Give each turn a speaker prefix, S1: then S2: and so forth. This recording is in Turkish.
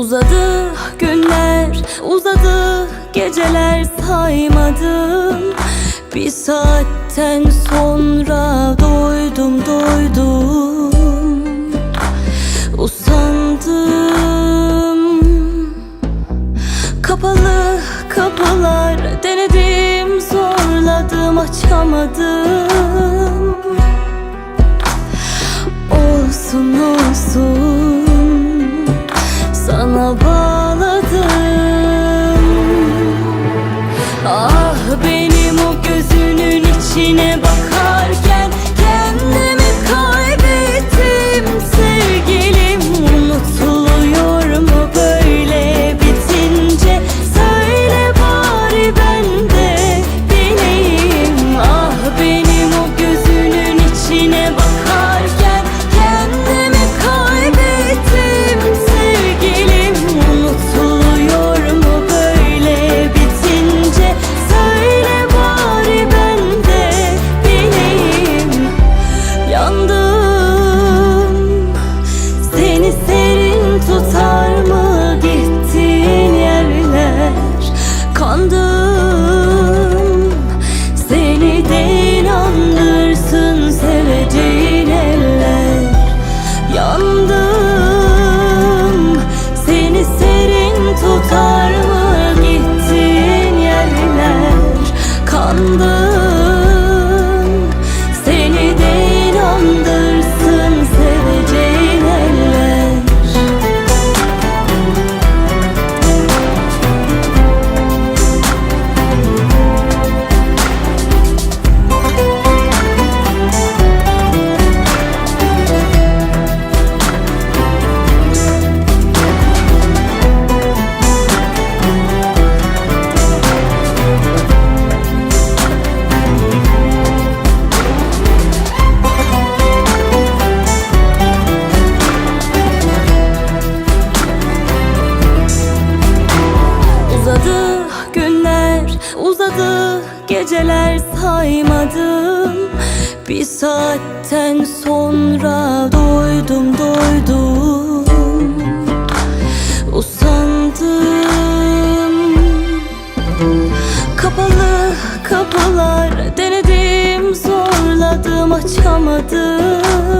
S1: Uzadı günler, uzadı geceler saymadım. Bir saatten sonra doydum doydum. Usandım. Kapalı kapılar denedim zorladım açamadım. Olsun olsun. Uzadı günler, uzadı geceler saymadım. Bir saatten sonra doydum doydum Usandım. Kapalı kapılar denedim zorladım açamadım.